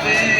Amén.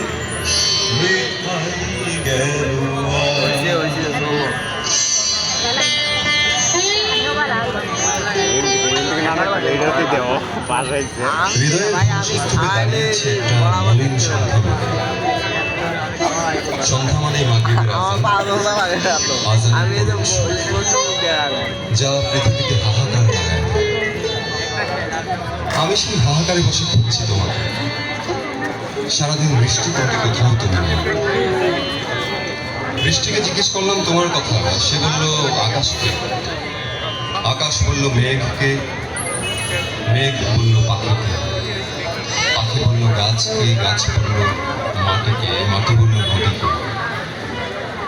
আমি সেই হাহাকারে বসে খুঁজছি তোমাকে সারাদিন বৃষ্টি করে কোথাও তুমি বৃষ্টিকে জিজ্ঞেস করলাম, তোমার কথা? সে বলল আকাশকে আকাশ বলল, মেঘকে। মেঘ বলল, পাখিকে। পাখি বলল, গাছকে। গাছ বলল, মাটিকে। মাটি বলল, নদীকে।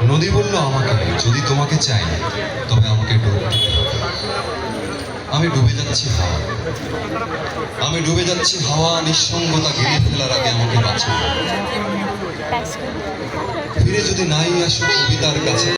নদী বলল, আমাকে যদি তোমাকে চাই, তবে আমাকে ডুব আমি ডুবে যাচ্ছি হাওয়া। আমি ডুবে যাচ্ছি হাওয়া, নিঃসঙ্গতা ঘিরে ফেলার আগে আমাকে বাঁচাও। ফিরে যদি নাই আসো কবিতার কাছে।